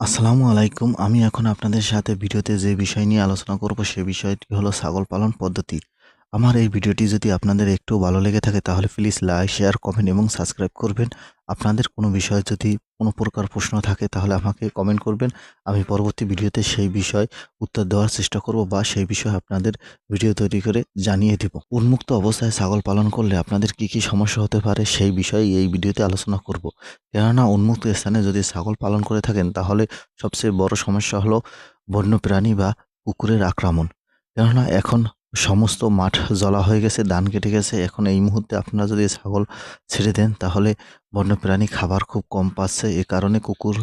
আসসালামু আলাইকুম। আমি এখন আপনাদের সাথে ভিডিওতে যে বিষয় নিয়ে আলোচনা করব সে বিষয়টি হলো ছাগল পালন পদ্ধতি। আমার এই ভিডিওটি যদি আপনাদের একটু ভালো লেগে থাকে তাহলে প্লিজ লাইক, শেয়ার, কমেন্ট এবং সাবস্ক্রাইব করবেন। আপনাদের কোনো বিষয় যদি কোনো প্রকার প্রশ্ন থাকে তাহলে আমাকে কমেন্ট করবেন। আমি পরবর্তী ভিডিওতে সেই বিষয় উত্তর দেওয়ার চেষ্টা করব বা সেই বিষয়ে আপনাদের ভিডিও তৈরি করে জানিয়ে দেব। উন্মুক্ত অবস্থায় ছাগল পালন করলে আপনাদের কি কি সমস্যা হতে পারে সেই বিষয়ে এই ভিডিওতে আলোচনা করব। কেননা উন্মুক্ত স্থানে যদি ছাগল পালন করে থাকেন তাহলে সবচেয়ে বড় সমস্যা হলো বন্যপ্রাণী বা কুকুরের আক্রমণ। কেননা এখন সমস্ত মাঠ জলা হয়ে গেছে, ধান কেটে গেছে। এখন এই মুহূর্তে আপনারা যদি ছাগল ছেড়ে দেন, তাহলে বন্যপ্রাণী খাবার খুব কম পাচ্ছে। এ কারণে কুকুর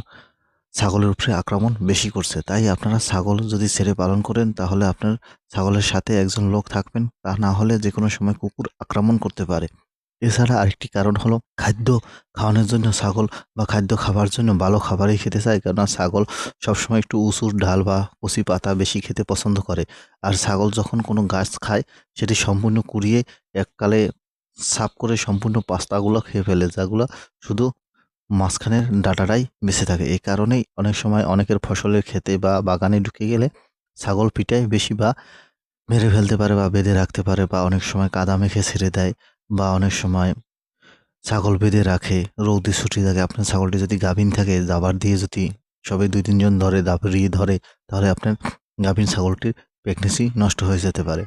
ছাগলের উপরে আক্রমণ বেশি করছে। তাই আপনারা ছাগল যদি ছেড়ে পালন করেন, তাহলে আপনার ছাগলের সাথে একজন লোক থাকবেন। তা না হলে যে কোনো সময় কুকুর আক্রমণ করতে পারে। এছাড়া আরেকটি কারণ হলো খাদ্য খাওয়ানোর জন্য ছাগল বা খাদ্য খাবার জন্য ভালো খাবারই খেতে চায়। কেননা ছাগল সবসময় একটু উঁচুর ডাল বা কচি পাতা বেশি খেতে পছন্দ করে। আর ছাগল যখন কোনো গাছ খায়, সেটি সম্পূর্ণ কুড়িয়ে এককালে সাফ করে সম্পূর্ণ পাস্তাগুলো খেয়ে ফেলে, যাগুলো শুধু মাঝখানের ডাটাটাই বেঁচে থাকে। এই কারণেই অনেক সময় অনেকের ফসলের খেতে বা বাগানে ঢুকে গেলে ছাগল পিটায় বেশি বা মেরে ফেলতে পারে বা বেঁধে রাখতে পারে বা অনেক সময় কাদা মেখে ছেড়ে দেয়। বা অনেক সময় ছাগল বেঁধে রাখে রৌদি ছুটি থাকে, আপনার ছাগলটি যদি গাভিন থাকে, দাবার দিয়ে যদি সবে দুই তিনজন ধরে দাবড়িয়ে ধরে, তাহলে আপনার গাভিন ছাগলটির প্রেগনেন্সি নষ্ট হয়ে যেতে পারে।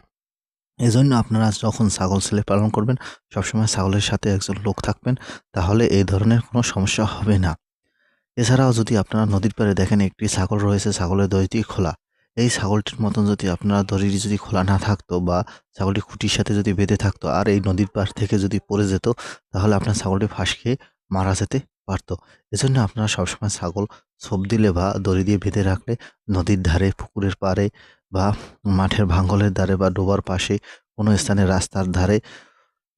এজন্য আপনারা যখন ছাগল ছেলে পালন করবেন, সবসময় ছাগলের সাথে একজন লোক থাকবেন, তাহলে এই ধরনের কোনো সমস্যা হবে না। এছাড়াও যদি আপনারা নদীর পাড়ে দেখেন, একটি ছাগল রয়েছে, ছাগলের দড়িটি খোলা। এই ছাগলটির মতন যদি আপনারা দড়িটি যদি খোলা না থাকতো বা ছাগলটি খুঁটির সাথে যদি বেঁধে থাকতো আর এই নদীর পাড় থেকে যদি পড়ে যেত, তাহলে আপনার ছাগলটি ফাঁস খেয়ে মারা যেতে পারতো। এজন্য আপনারা সবসময় ছাগল ছোপ দিলে বা দড়ি দিয়ে বেঁধে রাখলে নদীর ধারে, পুকুরের পাড়ে বা মাঠের ভাঙ্গলের ধারে বা ডোবার পাশে কোনো স্থানে রাস্তার ধারে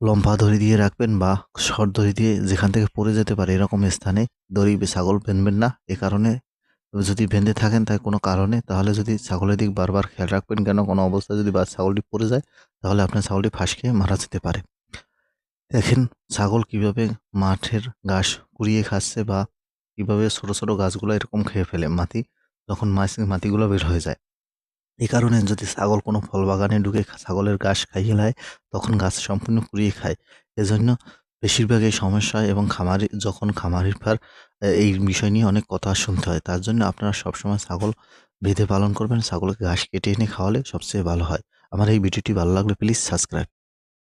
লম্বা দড়ি দিয়ে রাখবেন বা শর্ট দড়ি দিয়ে যেখান থেকে পড়ে যেতে পারে এরকম স্থানে দড়ি ছাগল বেঁধবেন না। এ কারণে যদি বেঁধে থাকেন তাই কোনো কারণে, তাহলে যদি ছাগলের দিক বারবার খেয়াল রাখবেন কেন? কোনো অবস্থায় যদি বা ছাগলটি পড়ে যায়, তাহলে আপনার ছাগলটি ফাঁস খেয়ে মারা যেতে পারে। দেখেন ছাগল কীভাবে মাঠের ঘাস কুড়িয়ে খাচ্ছে বা কীভাবে ছোট ছোট গাছগুলো এরকম খেয়ে ফেলে। মাটি যখন মাছ মাটিগুলো বের হয়ে যায়। এই কারণে যদি ছাগল কোনো ফল বাগানে ঢুকে ছাগলের ঘাস খাইয়ে নেয়, তখন গাছ সম্পূর্ণ কুড়িয়ে খায়। এজন্য বেশিরভাগ এই সমস্যা এবং খামারি যখন খামারির পার এই বিষয় নিয়ে অনেক কথা শুনতে হয়। তার জন্য আপনারা সবসময় ছাগল বেঁধে পালন করবেন। ছাগলকে ঘাস কেটে এনে খাওয়ালে সবচেয়ে ভালো হয়। আমার এই ভিডিওটি ভালো লাগলে প্লিজ সাবস্ক্রাইব